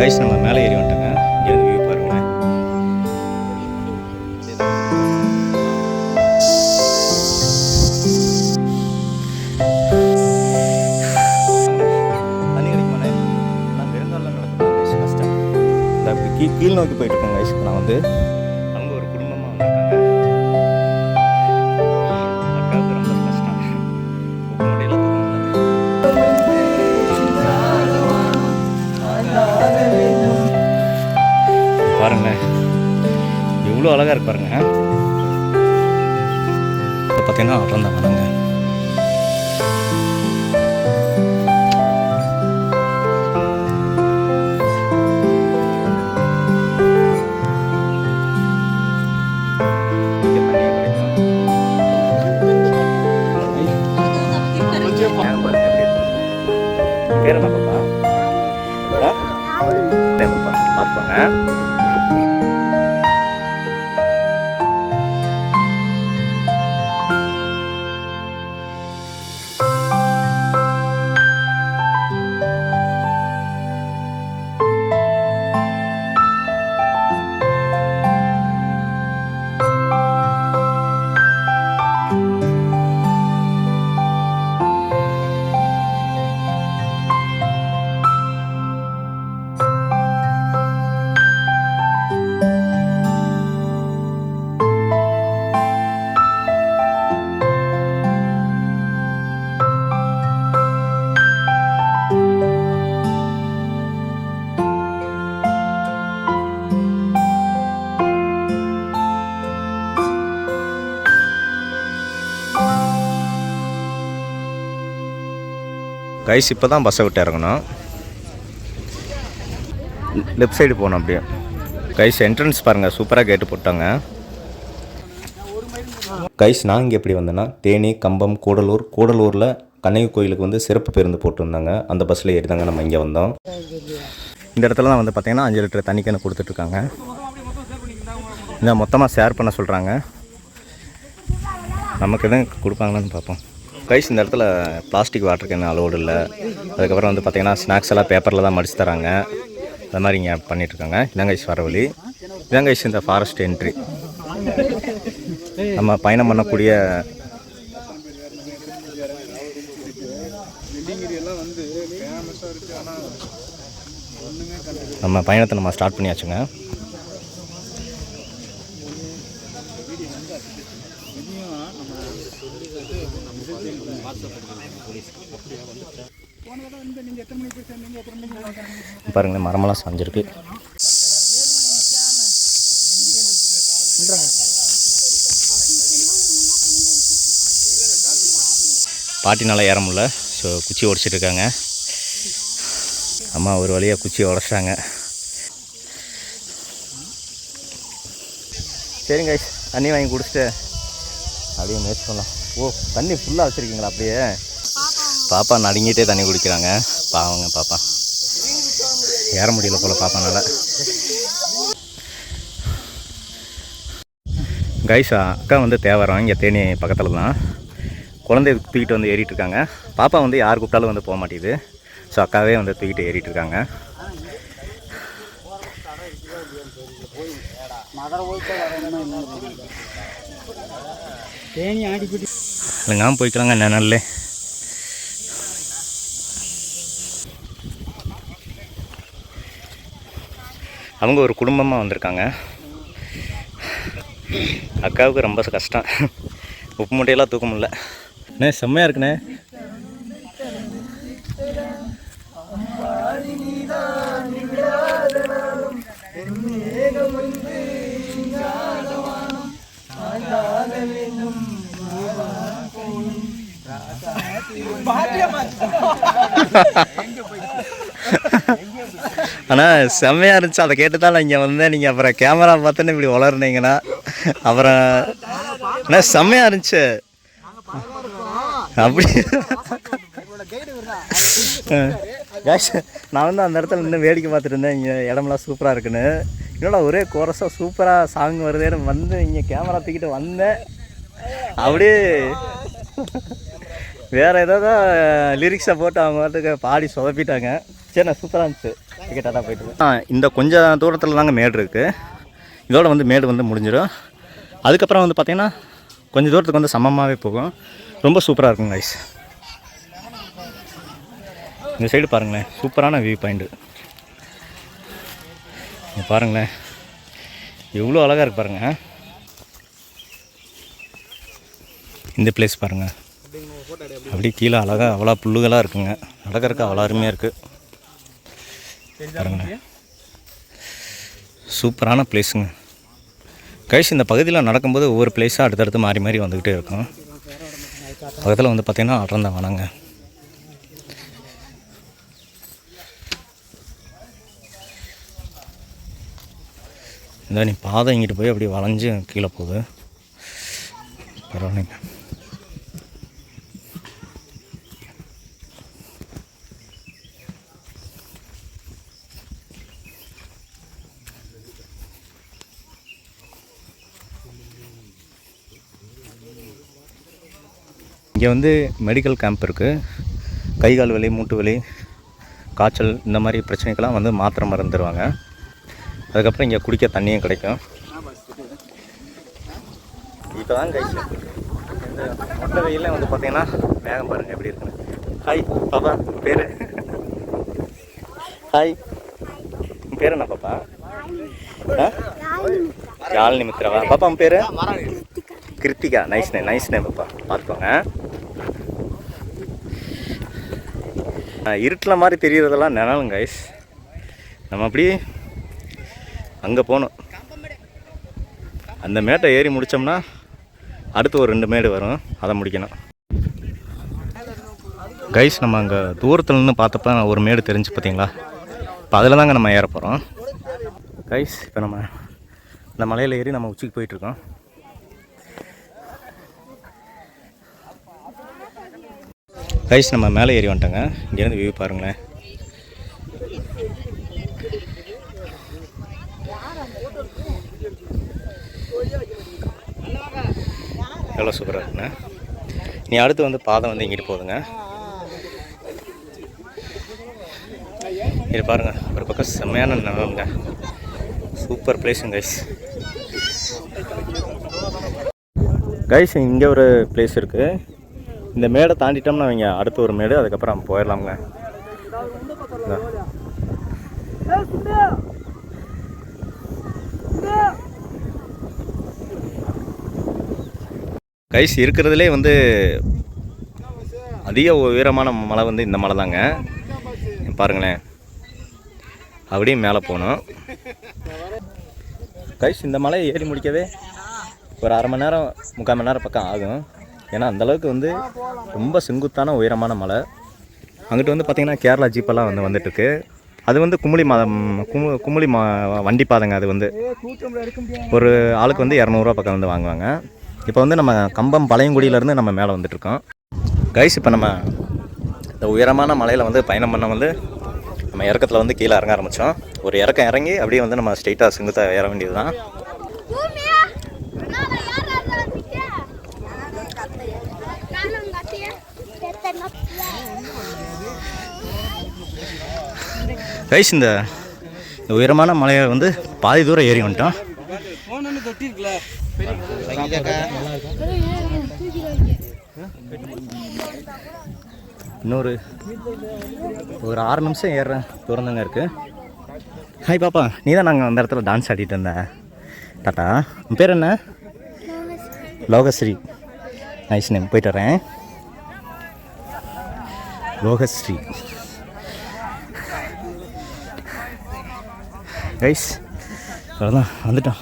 Guys நம்ம மேலே ஏறி வந்துட்டோங்க. இங்கேருந்து வியூ பாருங்களேன். தண்ணி கிடைக்குமாண்ணே நான் நடக்கிறேன் கீழ் நோக்கி போயிட்டு இருக்கேன் கைஸ் நான் வந்து பாருங்களேன் எவ்வளோ அழகாக இருக்கு பாருங்க. பார்த்தீங்கன்னா அப்புறம் தான் வராங்க பேர் என்ன பாப்பா. பாப்பா. Thank you. கைஸ் இப்போ தான் பஸ்ஸை விட்டு இறங்கணும். லெஃப்ட் சைடு போகணும் அப்படியே. கைஸ் என்ட்ரன்ஸ் பாருங்கள் சூப்பராக கேட்டு போட்டாங்க. கைஸ் நான் இங்கே எப்படி வந்தேன்னா தேனி கம்பம் கூடலூர் கூடலூரில் கண்ணகி கோயிலுக்கு வந்து சிறப்பு பேருந்து போட்டிருந்தாங்க. அந்த பஸ்ஸில் ஏறிதாங்க நம்ம இங்கே வந்தோம். இந்த இடத்துல தான் வந்து பார்த்தீங்கன்னா அஞ்சு லிட்டர் தண்ணி கொடுத்துட்ருக்காங்க. இந்த மொத்தமாக ஷேர் பண்ண சொல்கிறாங்க நமக்கு எதுவும் கொடுப்பாங்களான்னு பார்ப்போம். கைஸ் இந்த இடத்துல பிளாஸ்டிக் வாட்டர் கேன் அலோடு இல்லை. அதுக்கப்புறம் வந்து பார்த்தீங்கன்னா ஸ்நாக்ஸ் எல்லாம் பேப்பரில் தான் மடிச்சு தராங்க. அந்த மாதிரி இங்கே பண்ணிகிட்ருக்காங்க இளங்கைஸ் கைஸ் வர வழி. இந்த ஃபாரஸ்ட் என்ட்ரி நம்ம பயணம் பண்ணக்கூடிய நம்ம பயணத்தை நம்ம ஸ்டார்ட் பண்ணியாச்சுங்க. பாருங்களேன் மரமெல்லாம் சாஞ்சிருக்கு. பாட்டினால ஏற முடில ஸோ குச்சி உடச்சிட்டு இருக்காங்க. அம்மா ஒரு வழியாக குச்சியை உடச்சிட்டாங்க. சரிங்க தண்ணி வாங்கி குடிச்சிட்டு அப்படியே முயற்சி பண்ணலாம். ஓ தண்ணி ஃபுல்லாக வச்சுருக்கீங்களா அப்படியே? பாப்பா நடுங்கிட்டே தண்ணி குடிக்கிறாங்க. பாவங்க பாப்பா. ஏற முடியல போல பாப்பானால. கைஸ் அக்கா வந்து தேவரம் இங்கே தேனி பக்கத்தில் தான். குழந்தைய தூக்கிட்டு வந்து ஏறிட்டு இருக்காங்க. பாப்பா வந்து யார் கூப்பிட்டாலும் வந்து போக மாட்டேங்குது. ஸோ அக்காவே வந்து தூக்கிட்டு ஏறிட்டு இருக்காங்க. தேனி ஆடிப்பிடி இல்லைங்க போய்க்கலாங்க நிழல்லே அவங்க ஒரு குடும்பமாக வந்திருக்காங்க. அக்காவுக்கு ரொம்ப கஷ்டம். உப்பு மூட்டையெல்லாம் தூக்க முடில அண்ணே செம்மையாக இருக்குண்ணே. ஆனால் செம்மையாக இருந்துச்சு. அதை கேட்டு தான் இங்கே வந்தேன். நீங்கள் அப்புறம் கேமரா பார்த்துன்னு இப்படி வளர்னீங்கன்னா அப்புறம் அண்ணா செம்மையாக இருந்துச்சு. அப்படி. நான் வந்து அந்த இடத்துல நின்று வேடிக்கை பார்த்துட்டு இருந்தேன். இங்கே இடமெல்லாம் சூப்பராக இருக்குன்னு. என்னடா ஒரே கோரஸாக சூப்பராக சாங் வருதேன்னு வந்து இங்கே கேமரா தூக்கிட்டு வந்தேன். அப்படியே வேறு ஏதாவது லிரிக்ஸை போட்டு அவங்க பாட்டுக்கு பாடி சொதப்பிட்டாங்க. சரிண்ணா சூப்பராக இருந்துச்சு. டிக்கெட்டாக தான் போயிட்டு ஆ இந்த கொஞ்சம் தூரத்தில் தாங்க மேடு இருக்குது இதோட வந்து மேடு வந்து முடிஞ்சிடும். அதுக்கப்புறம் வந்து பார்த்திங்கன்னா கொஞ்சம் தூரத்துக்கு வந்து சமமாகவே போகும். ரொம்ப சூப்பராக இருக்கும் ஐஸ் இந்த சைடு பாருங்களேன். சூப்பரான வியூ பாயிண்ட்டு பாருங்களேன். எவ்வளோ அழகாக இருக்கு பாருங்கள் இந்த பிளேஸ் பாருங்கள் அப்படியே கீழே அழகாக அவ்வளோ புல்லுகளாக இருக்குங்க. அழகாக அவ்வளோ அருமையாக இருக்குது பாருங்க. சூப்பரான பிளேஸுங்க கைஸ் இந்த பகுதியில் நடக்கும்போது ஒவ்வொரு பிளேஸாக அடுத்தடுத்து மாறி மாறி வந்துக்கிட்டே இருக்கும். பக்கத்தில் வந்து பார்த்திங்கன்னா அடர்ந்த வனங்க. இந்த நீ பாதை இங்கிட்டு போய் அப்படியே வளைஞ்சு கீழே போகுது. பரவாயில்லைங்க. இங்கே வந்து மெடிக்கல் கேம்ப் இருக்குது கை கால் வலி மூட்டு வலி காய்ச்சல் இந்த மாதிரி பிரச்சனைக்கெல்லாம் வந்து மாத்திரை மருந்து தருவாங்க. அதுக்கப்புறம் இங்கே குடிக்க தண்ணியும் கிடைக்கும். இப்போ தான் கைஸ் இந்த மொட்டை வெயிலில் வந்து பார்த்தீங்கன்னா மேகம் பாருங்கள் எப்படி இருக்குன்னு. ஹாய் பாப்பா பேர்? ஹாய் உன் பேர் என்ன பாப்பா? யாழினி மித்ராவா பாப்பா உன் பேர்? கிருத்திகா. நைஸ் நே நைஸ் நே பாப்பா. பார்த்துக்கோங்க இருட்டில் மாதிரி தெரிகிறதெல்லாம் நினலும் கைஸ் நம்ம அப்படி அங்கே போகணும். அந்த மேட்டை ஏறி முடித்தோம்னா அடுத்து ஒரு ரெண்டு மேடு வரும். அதை முடிக்கணும். கைஸ் நம்ம அங்கே தூரத்தில் நின்று பார்த்தப்ப ஒரு மேடு தெரிஞ்சு பார்த்தீங்களா? இப்போ அதில் தாங்க நம்ம ஏற போகிறோம். கைஸ் இப்போ நம்ம இந்த மலையில் ஏறி நம்ம உச்சிக்கு போயிட்டுருக்கோம் கைஸ் நம்ம மேலே ஏறி வந்துட்டோங்க. இங்கேருந்து வியூ பாருங்களேன். எவ்வளோ சூப்பராக இருக்குண்ணே. நீ அடுத்து வந்து பாதை வந்து இங்கிட்டு போகுதுங்க. இது பாருங்க ஒரு பக்கம் செம்மையான நிலம்ங்க. சூப்பர் பிளேஸுங்க கைஸ் கைஸ் இங்கே ஒரு பிளேஸ் இருக்குது இந்த மேடை தாண்டிட்டோம்னா அவங்க அடுத்து ஒரு மேடு அதுக்கப்புறம் போயிடலாமுங்க. கைஸ் இருக்கிறதுலே வந்து அதிக உயரமான மலை வந்து இந்த மலை தாங்க. பாருங்களேன். அப்படியே மேலே போகணும். கைஸ் இந்த மலையை ஏறி முடிக்கவே ஒரு அரை மணி நேரம் முக்கால் மணி நேரம் பக்கம் ஆகும். ஏன்னா அந்தளவுக்கு வந்து ரொம்ப செங்குத்தான உயரமான மலை. அங்கிட்டு வந்து பார்த்திங்கன்னா கேரளா ஜீப்பெல்லாம் வந்து வந்துட்டுருக்கு. அது வந்து குமுளி மாதம் குமு குமுளி மா வண்டி பாதைங்க அது வந்து. ஒரு ஆளுக்கு வந்து இரநூறுவா பக்கம் வந்து வாங்குவாங்க. இப்போ வந்து நம்ம கம்பம் பழையங்குடியிலேருந்து நம்ம மேலே வந்துட்டுருக்கோம். கைஸ் இப்போ நம்ம இந்த உயரமான மலையில் வந்து பயணம் பண்ண வந்து நம்ம இறக்கத்தில் வந்து கீழே இறங்க ஆரம்பித்தோம் ஒரு இறக்கம் இறங்கி அப்படியே வந்து நம்ம ஸ்ட்ரெயிட்டாக செங்குத்தாக ஏற வேண்டியது தான் பூமியா நான் யாரா வந்துட்டே நான் கத்திய தெத்தன கைஸ் இந்த உயரமான மலையை வந்து பாதி தூரம் ஏறி வந்துட்டோம். இன்னொரு ஒரு ஆறு நிமிஷம் ஏறுறேன் தூரம் தாங்க இருக்குது ஹாய் பாப்பா. நீ தான் நாங்கள் அந்த இடத்துல டான்ஸ் ஆடிட்டு இருந்தேன் டாட்டா உன் பேர் என்ன? லோகஸ்ரீ. நைஸ் நேம் போயிட்டு வரேன். லோகஸ்ரீ. கைஸ் அவ்வளோதான் வந்துட்டோம்.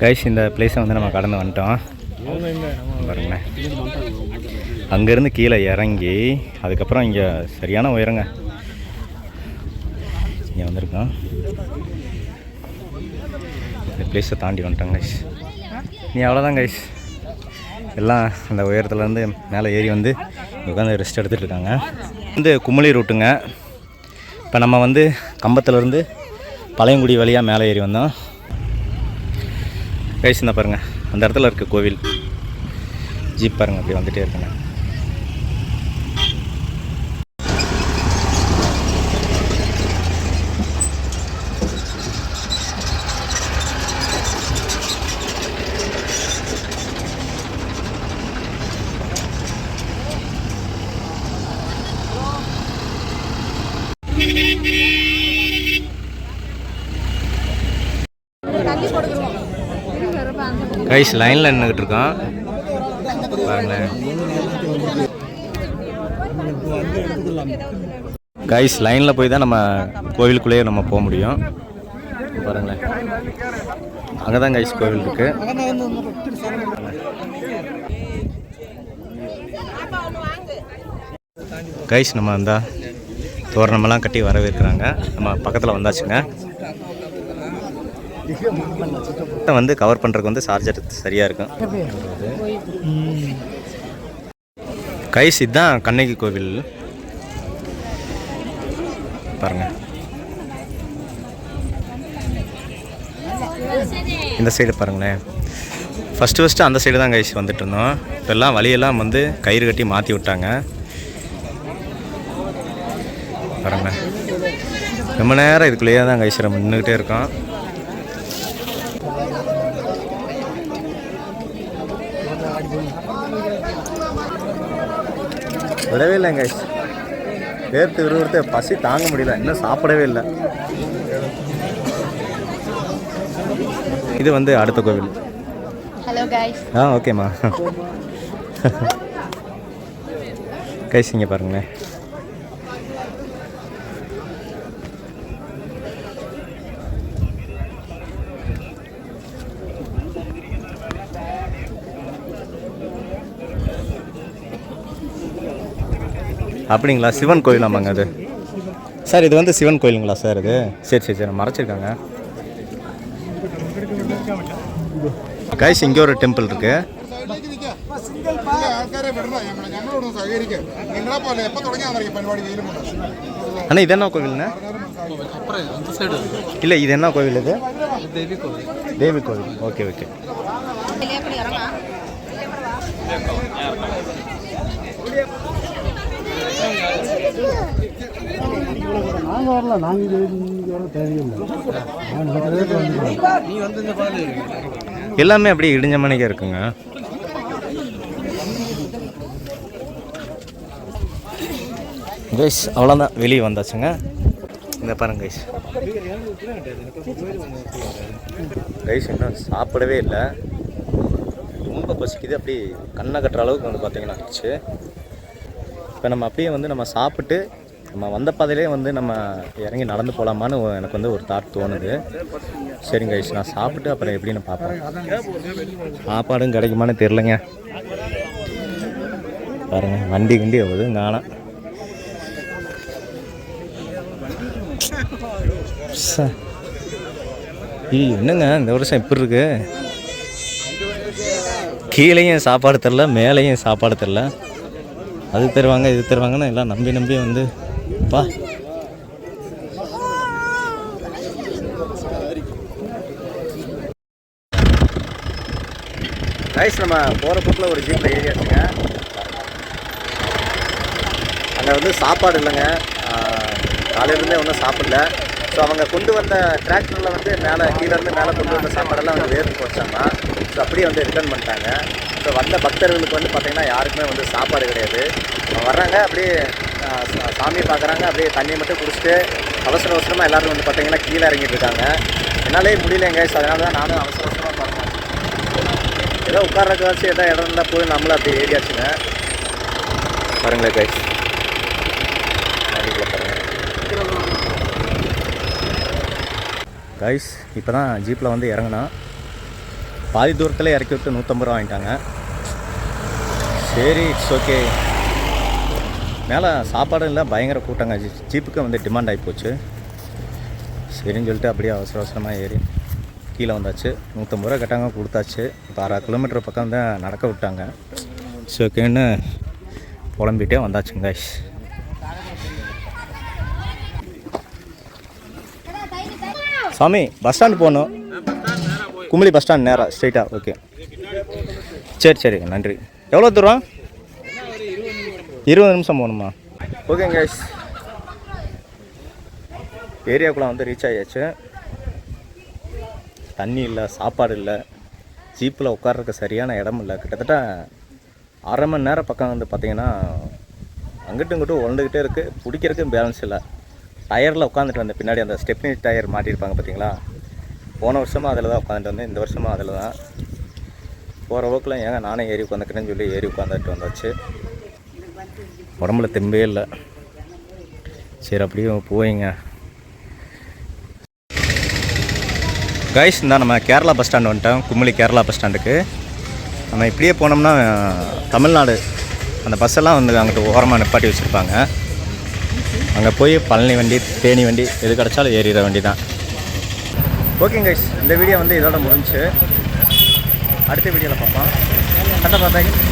கைஸ் இந்த பிளேஸை வந்து நம்ம கடந்து வந்துட்டோம். பாருங்களேன். அங்கேருந்து கீழே இறங்கி அதுக்கப்புறம் இங்கே சரியான உயரங்க. இங்கே வந்திருக்கோம். இந்த பிளேஸை தாண்டி வந்துட்டோம் கைஸ் நீ அவ்வளோதான் கைஸ் எல்லாம் அந்த உயரத்துலேருந்து மேலே ஏறி வந்து உட்காந்து ரெஸ்ட் எடுத்துகிட்டு இருக்காங்க. வந்து குமுளி ரூட்டுங்க. இப்போ நம்ம வந்து கம்பத்துலேருந்து பழையங்குடி வழியாக மேலே ஏறி வந்தோம். கைஸ் பாருங்கள் அந்த இடத்துல இருக்க கோவில். ஜீப் பாருங்கள் அப்படி வந்துட்டே இருக்குங்க. கைஸ் லைனில் நின்றுக்கிட்டு இருக்கான். பாருங்களேன். கைஸ் லைனில் போய் தான் நம்ம கோவிலுக்குள்ளேயே நம்ம போக முடியும். பாருங்களேன். அங்கே தான் கைஸ் கோவில் இருக்கு. கைஸ் நம்ம அந்த தோரணமெல்லாம் கட்டி வரவேற்கிறாங்க. நம்ம பக்கத்தில் வந்தாச்சுங்க. வந்து கவர் பண்ணுறதுக்கு வந்து சார்ஜர் சரியாக இருக்கும். கைஸ் இதுதான் கண்ணகி கோவில். பாருங்க. இந்த சைடு பாருங்களேன். ஃபஸ்ட்டு ஃபஸ்ட்டு அந்த சைடு தான் கைஸ் வந்துட்டு இருந்தோம். இப்போல்லாம் வழியெல்லாம் வந்து கயிறு கட்டி மாற்றி விட்டாங்க. பாருங்களேன் ரொம்ப நேரம் இதுக்குள்ளேயே தான் கைஸ் நம்ம நின்றுக்கிட்டே இருக்கோம். விடவே இல்லைங்க வேர்த்து விறுவிறுத்து பசி தாங்க முடியல. இன்னும் சாப்பிடவே இல்லை. இது வந்து அடுத்த கோவில். ஹலோ கைஸ் ஆ ஓகேம்மா கைஸ் இங்கே பாருங்களேன். அப்படிங்களா? சிவன் கோயில் ஆமாங்க அது. சார் இது வந்து சிவன் கோயிலுங்களா சார் இது? சரி சரி சரி. மறைச்சிருக்காங்க. கைஸ் இங்கே ஒரு டெம்பிள் இருக்கு. அண்ணா இது என்ன கோவில்ண்ணா இல்லை இது என்ன கோவில் இது? தேவி கோவில். தேவி கோவில். ஓகே ஓகே நாங்கள் வரல நாங்கள் இது இங்கே வர தேவையில்லை எல்லாமே அப்படியே இடிஞ்ச மணிக்கே இருக்குங்க. கைஸ் அவ்வளோதான் வெளியே வந்தாச்சுங்க. இந்த பாருங்க கைஸ் கைஸ் இன்னும் சாப்பிடவே இல்லை. ரொம்ப பசிக்குது. அப்படி கண்ணை கட்டுற அளவுக்கு வந்து பார்த்தீங்கன்னா ஆச்சு இப்போ நம்ம அப்படியே வந்து நம்ம சாப்பிட்டு நம்ம வந்த பாதையிலே வந்து நம்ம இறங்கி நடந்து போகலாமான்னு எனக்கு வந்து ஒரு தாட் தோணுது. சரிங்க கைஸ் நான் சாப்பிட்டு அப்புறம் எப்படின்னு பார்ப்பேன் சாப்பாடும் கிடைக்குமான்னு தெரிலங்க பாருங்க வண்டி கிண்டி எவ்வளோ நானா. ச. என்னங்க இந்த வருஷம் எப்படி இருக்கு? கீழேயும் சாப்பாடு தெரில மேலேயும் சாப்பாடு தெரில அது தருவாங்க இது தருவாங்கன்னு எல்லாம் நம்பி நம்பி வந்து பா. ரைஸ் நம்ம போகிற போக்கில் ஒரு ஜீப்பில் ஏறியாச்சுங்க அங்கே வந்து சாப்பாடு இல்லைங்க. காலையிலேருந்தே ஒன்றும் சாப்பிடல. ஸோ அவங்க கொண்டு வந்த டிராக்டரில் வந்து மேலே கீழேருந்து மேலே கொண்டு வந்த சாப்பாடெல்லாம் வந்து வேர்த்து போச்சாமா? ஸோ அப்படியே வந்து ரிட்டர்ன் பண்ணிட்டாங்க. ஸோ வந்த பக்தர்களுக்கு வந்து பார்த்திங்கன்னா யாருக்குமே வந்து சாப்பாடு கிடையாது. அவங்க வர்றாங்க அப்படியே சாமியை பார்க்குறாங்க. அப்படியே தண்ணியை மட்டும் குடிச்சிட்டு அவசர அவசரமாக எல்லோரும் வந்து பார்த்திங்கன்னா கீழே இறங்கிட்டு இருக்காங்க. என்னாலே முடியலங்க ஸோ அதனால தான் நானும் அவசர அவசரமாக பார்க்குறேன் ஏதோ உட்காரக்காச்சும் எதாவது இடம் இருந்தால் போய் நம்மளும் அப்படியே ஏறியாச்சுங்க. பாருங்களேன் கைஸ் கைஸ் இப்போ தான் ஜீப்பில் வந்து இறங்கினா பாதி தூரத்தில் இறக்கி விட்டு நூற்றம்பது ரூபா வாங்கிட்டாங்க. சரி இட்ஸ் ஓகே மேலே சாப்பாடும் இல்லை பயங்கர கூட்டங்க. ஜீ- ஜீப்புக்கு வந்து டிமாண்ட் ஆகி போச்சு. சரின்னு சொல்லிட்டு அப்படியே அவசர அவசரமாக ஏறி கீழே வந்தாச்சு. நூற்றம்பது ரூபா கட்டாங்க கொடுத்தாச்சு. இப்போ அரை கிலோமீட்டர் பக்கம் தான் நடக்க விட்டாங்க. ஸோ ஓகேன்னு புலம்பிகிட்டே வந்தாச்சுங்க கைஸ் சாமி பஸ் ஸ்டாண்டு போகணும். குமிளி பஸ் ஸ்டாண்ட் நேராக ஸ்ட்ரைட்டாக ஓகே சரி சரி நன்றி. எவ்வளோ தூரம்? இருபது நிமிஷம் போகணுமா? ஓகேங்க கைஸ் ஏரியாக்குள்ளே வந்து ரீச் ஆகியாச்சு தண்ணி இல்லை சாப்பாடு இல்லை. ஜீப்பில் உட்கார்றதுக்கு சரியான இடம் இல்லை. கிட்டத்தட்ட அரை மணி நேரம் பக்கம் வந்து பார்த்தீங்கன்னா அங்கிட்டும் இங்கிட்டும் உழந்துக்கிட்டே இருக்குது பிடிக்கிறதுக்கு பேலன்ஸ் இல்லை. டயரில் உட்காந்துட்டு வந்தேன் பின்னாடி அந்த ஸ்டெப்னி டயர் மாட்டியிருப்பாங்க பார்த்தீங்களா போன வருஷமாக அதில் தான் உட்காந்துட்டு வந்தேன். இந்த வருஷமாக அதில் தான். போகிற போக்கில் ஏங்க நானே ஏறி உட்காந்துக்கிறேன்னு சொல்லி ஏறி உட்காந்துட்டு வந்தாச்சு. உடம்புல தெம்பே இல்லை. சரி அப்படியே போயிங்க கைஸ் இந்த நம்ம கேரளா பஸ் ஸ்டாண்டு வந்துட்டோம். கும்மிளி கேரளா பஸ் ஸ்டாண்டுக்கு. நம்ம இப்படியே போனோம்னா தமிழ்நாடு அந்த பஸ்ஸெல்லாம் வந்து அங்கிட்டு ஓரமாக நிப்பாட்டி வச்சுருப்பாங்க. அங்கே போய் பழனி வண்டி தேனி வண்டி எது கிடச்சாலும் ஏறிடுற வண்டி தான் ஓகேங்க கைஸ் இந்த வீடியோ வந்து இதோட முடிஞ்சு. அடுத்த வீடியோவில் பார்ப்போம். கரெக்டாக பார்த்தாங்க